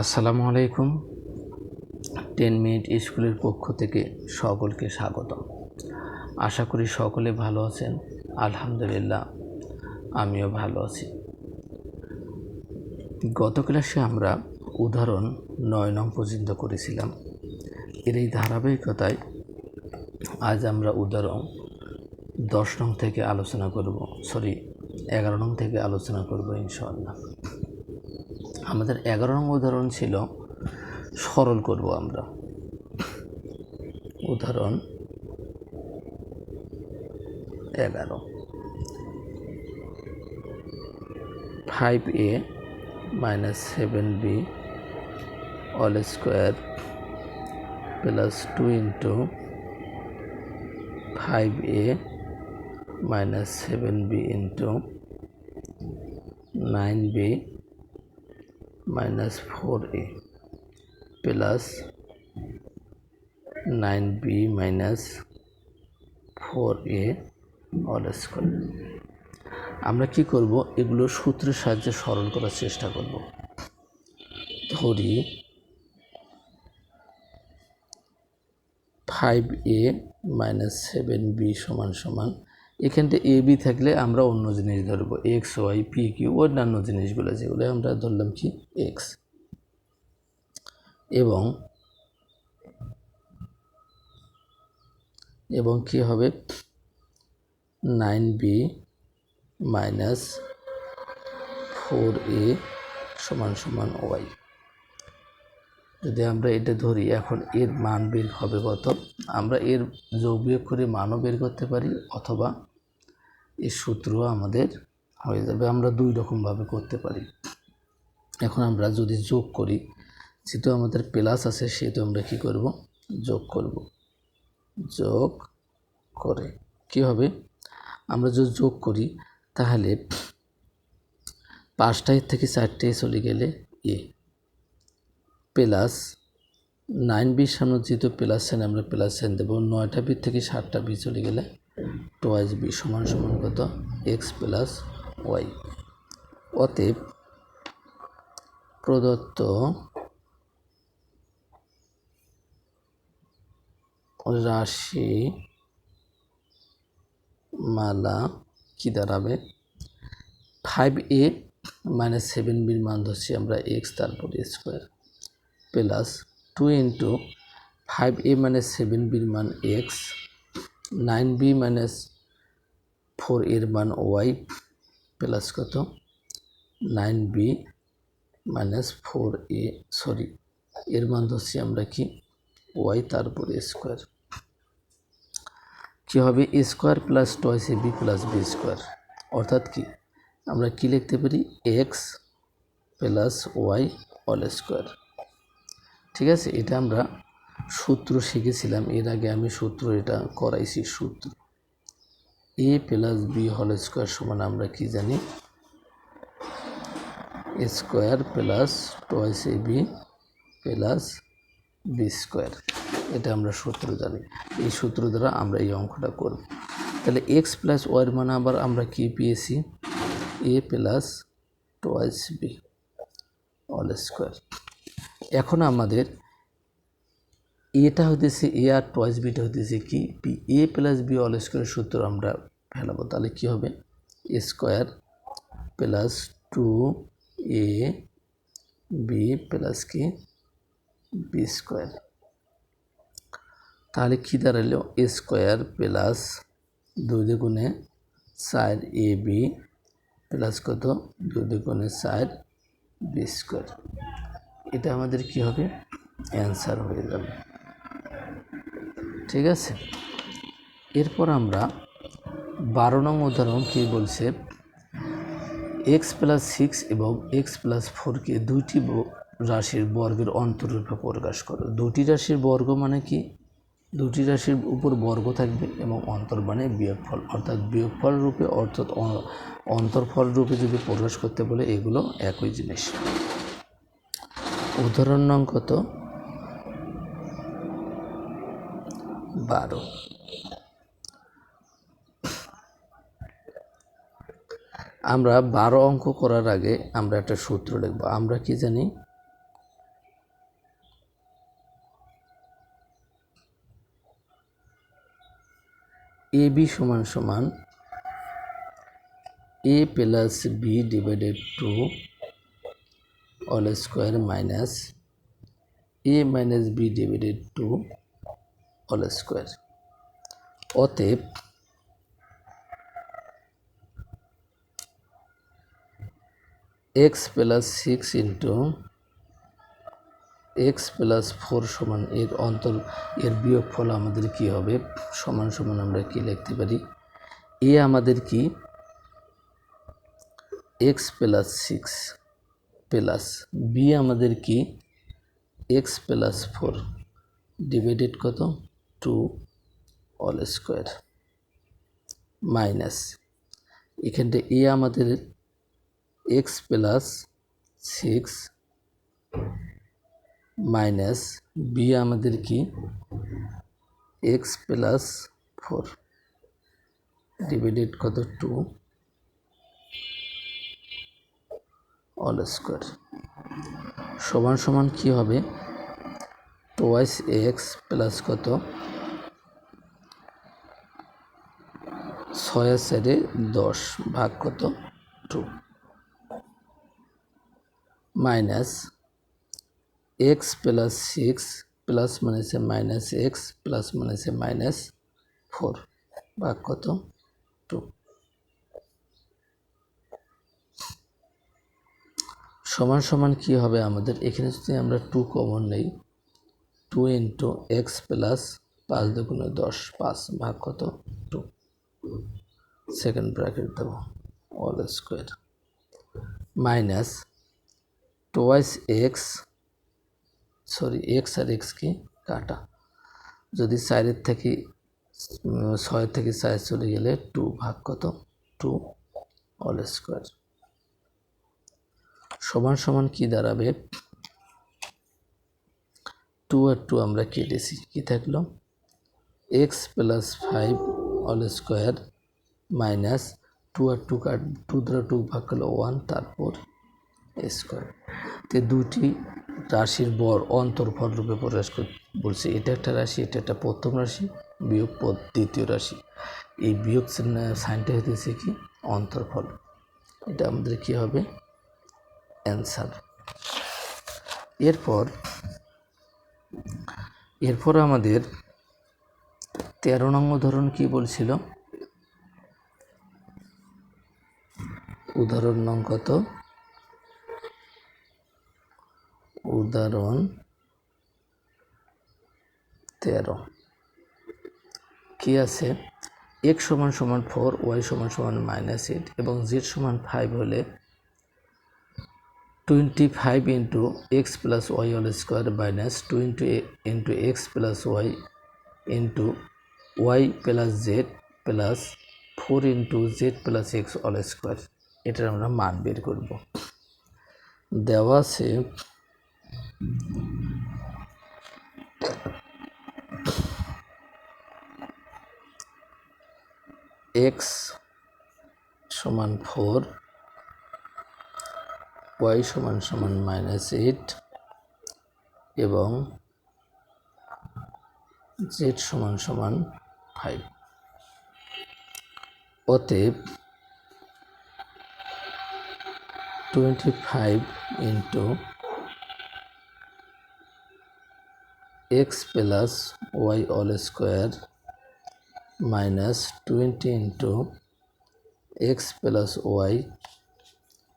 আসসালামু আলাইকুম। Ten minute স্কুলের পক্ষ থেকে সকলকে স্বাগতম। আশা করি সকলে ভালো আছেন। আলহামদুলিল্লাহ, আমিও ভালো আছি। গত ক্লাসে আমরা উদাহরণ নয় নং পর্যন্ত করেছিলাম। এর এই ধারাবাহিকতায় আজ আমরা উদাহরণ দশ নং থেকে আলোচনা করব, সরি, এগারো নং থেকে আলোচনা করব ইনশাআল্লাহ। আমাদের এগারো নং উদাহরণ ছিল, সরল করব আমরা। উদাহরণ এগারো। Five A minus seven B all square plus two into five A minus seven B into nine B plus nine B minus four A all square আমরা কি করব? এগুলো সূত্রের সাহায্যে সরল করার চেষ্টা করব। ধরি five A minus seven B সমান সমান এখানটা এ বি থাকলে আমরা অন্য জিনিস ধরবো। এক্স ওয়াই পি কিউ অন্যান্য জিনিসগুলো, যেগুলো আমরা ধরলাম কি? এক্স এবং এবং কি হবে? Nine B minus four A সমান সমান ওয়াই যদি আমরা এটা ধরি, এখন এর মান বের হবে কত? আমরা এর যোগ বিয়োগ করে মানও বের করতে পারি, অথবা এর সূত্র আমাদের হয়ে যাবে। আমরা দুই রকমভাবে করতে পারি। এখন আমরা যদি যোগ করি, যেহেতু আমাদের প্লাস আছে, সেহেতু আমরা কি করব? যোগ করব। যোগ করে কি হবে? আমরা যদি যোগ করি, তাহলে পাঁচটায় থেকে চারটে চলে গেলে এ। প্লাস নাইন বির সামনে যেহেতু প্লাস সেন আমরা প্লাস সেন দেবো। নয়টা বি থেকে সাতটা বি চলে গেলে টোয়াইজ বি সমান সমান কত? এক্স প্লাস ওয়াই অতএব প্রদত্ত রাশি মালা কি দাঁড়াবে? ফাইভ এ মাইনাস সেভেন বির মান ধরছি আমরা এক্স তারপর square plus two into five A minus seven বির মান X, nine B minus four এর মান ওয়াই প্লাস কত? Nine B minus four A, sorry, এর মান ধরছি আমরা কি? ওয়াই তারপর স্কোয়ার। কী হবে? A square plus twice A B plus B square. অর্থাৎ কি? আমরা কি লিখতে পারি? X plus Y all square. ঠিক আছে? এটা আমরা সূত্র শিখেছিলাম। এর আগে আমি সূত্র এটা করাইছি, সূত্র। এ প্লাস বি হল স্কোয়ার সমান আমরা কি জানি? Square plus twice A B plus B square. এটা আমরা সূত্র জানি। এই সূত্র দ্বারা আমরা এই অঙ্কটা করব। তাহলে এক্স প্লাস ওয়াইয়ের মানে আবার আমরা কি পেয়েছি? A plus twice B all square. এখন আমাদের এটা হইতেছে এ আর টয়েস বিটা হইতেছে কি? P A plus B all স্কোয়ারের সূত্র আমরা ফেলাবো। তাহলে কী হবে? A square plus two A B plus কি? বি স্কোয়ার তাহলে কী দাঁড়াল? এ স্কোয়ার প্লাস দুই দুগুণে চার এ বি প্লাস কত? দুই দুগুণে চার বি স্কোয়ার এটা আমাদের কি হবে? অ্যান্সার হয়ে যাবে। ঠিক আছে? এরপর আমরা বারো নং উদাহরণ কী বলছে? এক্স প্লাস সিক্স এবং এক্স প্লাস ফোরকে দুইটি রাশির বর্গের অন্তরূপে প্রকাশ করো। দুটি রাশির বর্গ মানে কি? দুটি রাশির উপর বর্গ থাকবে এবং অন্তর মানে বিয়োগফল। অর্থাৎ বিয়োগফল রূপে অর্থাৎ অন্তর্ফল রূপে যদি প্রকাশ করতে বলে, এগুলো একই জিনিস। উদাহরণ নং কত বারো। আমরা বারো অঙ্ক করার আগে আমরা একটা সূত্র লিখব। আমরা কি জানি? এ বি সমান সমান A plus B divided two all square minus A minus B divided two all square অতএব X plus six into X plus four সমান এর অন্তর, এর বিয়োগফল আমাদের কি হবে? সমান সমান আমরা কি লিখতে পারি? এ আমাদের কি? X plus six plus B আমাদের কি? এক্স প্লাস ফোর ডিভাইডেড কত? টু অল স্কোয়ার মাইনাস এখানটা এ আমাদের X plus six minus B আমাদের কি? এক্স প্লাস ফোর ডিভাইডেড কত? টু অল স্কোয়ার সমান সমান কি হবে? টোয়াইস এক্স প্লাস কত? ছয় সাইডে দশ ভাগ কত? Two minus X plus six plus মানে হচ্ছে মাইনাস এক্স প্লাস মানে হচ্ছে মাইনাস ফোর ভাগ কত টু সমান সমান কি হবে আমাদের? এখানে যদি আমরা টু কমন নেই টু ইন্টু এক্স প্লাস পাঁচ দুগুণে দশ পাঁচ ভাগ কত? টু সেকেন্ড ব্র্যাকেট দেবো all square minus twice X sorry X আর এক্স কি? কাটা। যদি চারের থেকে উম, ছয় থেকে চার চলে গেলে টু ভাগ কত? টু অল স্কোয়ার সমান সমান কি দাঁড়াবে? টু আর টু আমরা কেটেছি, কি থাকল? X plus five all square minus two আর টু কাট টু দ্বারা টু ভাগ করল ওয়ান তারপর স্কোয়ার তো দুটি রাশির বর অন্তর্ফল রূপে প্রকাশ বলছে এটা একটা রাশি, এটা একটা প্রথম রাশি, বিয়োগ পদ দ্বিতীয় রাশি। এই বিয়োগ সাইনটা হতেছে কি? অন্তর্ফল। এটা আমাদের কি হবে? অ্যান্সার। এরপর এরপর আমাদের তেরো নং ধরন কি বলছিল? উদাহরণ নং কত? উদাহরণ তেরো। কি আছে? এক্স সমান সমান ফোর ওয়াই সমান সমান মাইনাস এইট এবং জেড সমান ফাইভ হলে twenty five into X plus Y all square minus two into into X plus Y into Y plus Z plus four into Z plus X all square এটার আমরা মান বের করব। দেওয়া আছে এক্স সমান ফোর ওয়াই সমান সমান মাইনাস এইট এবং জেড সমান সমান ফাইভ অতএব twenty five into X plus Y all square minus twenty into X plus Y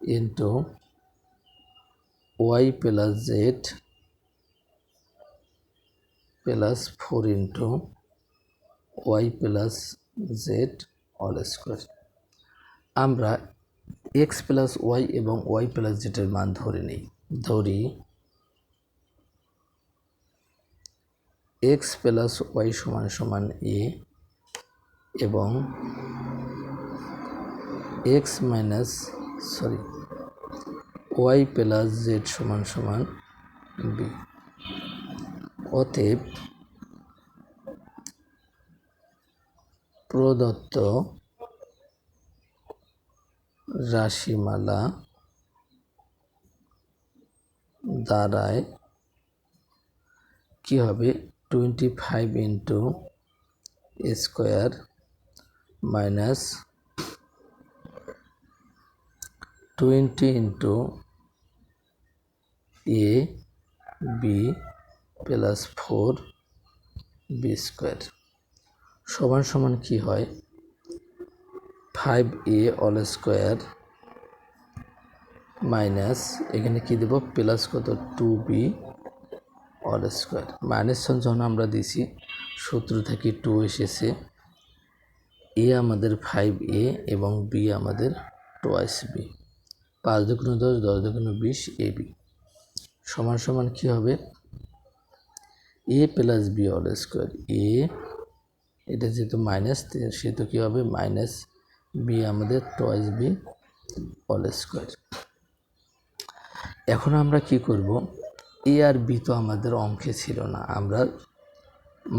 into Y plus Z plus four into Y plus Z all square. আমরা X plus Y এবং Y plus জেডের মান ধরে নিই। ধরি x plus Y সমান সমান A এবং X minus, sorry Y plus Z সমান সমান বি। অতএব প্রদত্ত রাশিমালা দ্বারায় কী হবে? Twenty five into square minus twenty into A, B plus four B square. সমান সমান কি হয়? Five A all square minus, এখানে কি দেব? প্লাস কত? Two B all square. Minus যখন আমরা দিছি, সূত্র থেকে টু এসেছে। এ আমাদের ফাইভ এ এবং বি আমাদের টোয়াইস বি। পাঁচ দুগুণ দশ দশ দুগুণ বিশ এ বি। সমান সমান কী হবে? A plus B all square A এটা যেহেতু মাইনাস সেহেতু কী হবে? মাইনাস বি আমাদের টয়েস বি অল স্কোয়ার এখন আমরা কি করব? এ আর বি তো আমাদের অঙ্কে ছিল না, আমরা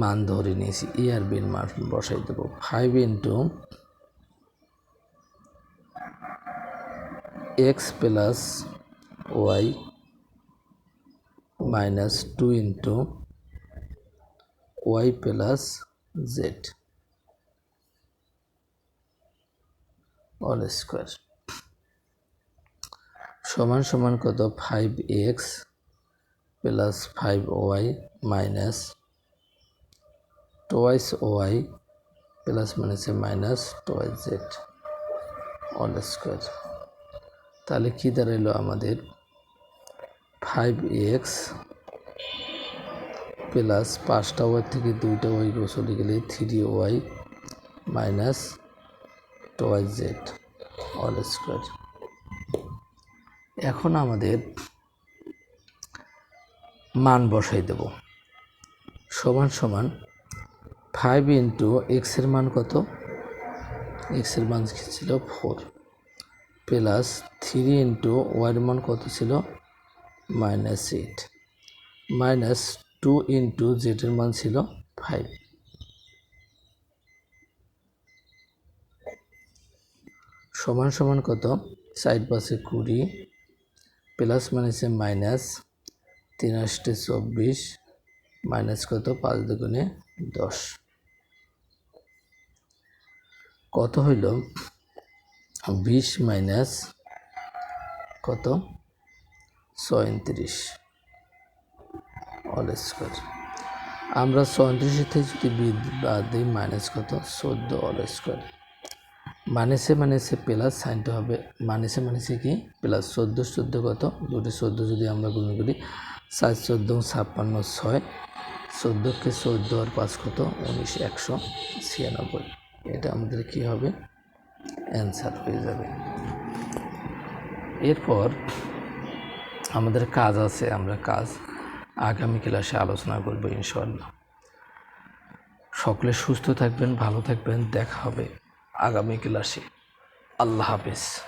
মান ধরে নিয়েছি। এ আর বির মান বসাই দেবো। Five into X plus Y minus two into Y plus Z all square সমান সমান কত? Five X plus five Y minus twice Y plus মাইনাসে minus twice Z all square তাহলে কী দাঁড়াইলো আমাদের? ফাইভ এক্স প্লাস পাঁচটা ওয়াই থেকে দুইটা ওয়াই চলে গেলে three Y minus twice Z, all square. এখন আমাদের মান বসাই দেব। সমান সমান ফাইভ ইন্টু এক্সের মান কত? এক্সের মান ছিল ফোর। প্লাস থ্রি ইন্টু ওয়াইয়ের মান কত ছিল? Minus eight. Minus two into জেডের মান ছিল ফাইভ। সমান সমান কত? সাইড পাশে কুড়ি, প্লাস মাইনাসে মাইনাস তিন আষ্টে চব্বিশ, মাইনাস কত? পাঁচ দুগুণে দশ। কত হইল? বিশ মাইনাস কত? ছয়ত্রিশ। অল স্কোয়ার আমরা ছয়ত্রিশের থেকে যদি বিদ বাদ দিই মাইনাস কত? চোদ্দ অল স্কোয়ার মাইনাসে মাইনাসে প্লাস সাইনটা হবে। মাইনাসে মাইনাসে কি? প্লাস চোদ্দ চোদ্দ কত? দুটি চোদ্দ যদি আমরা গুণ করি সাত চোদ্দ, ছাপ্পান্ন, ছয়। চোদ্দোকে চোদ্দ আর পাঁচ কত? উনিশ, একশো ছিয়ানব্বই। এটা আমাদের কি হবে? অ্যান্সার হয়ে যাবে। এরপর আমাদের কাজ আছে, আমরা কাজ। আগামী ক্লাসে আলোচনা করব ইনশাল্লাহ সকলে সুস্থ থাকবেন, ভালো থাকবেন, দেখা হবে আগামী ক্লাসে। আল্লাহ হাফিজ।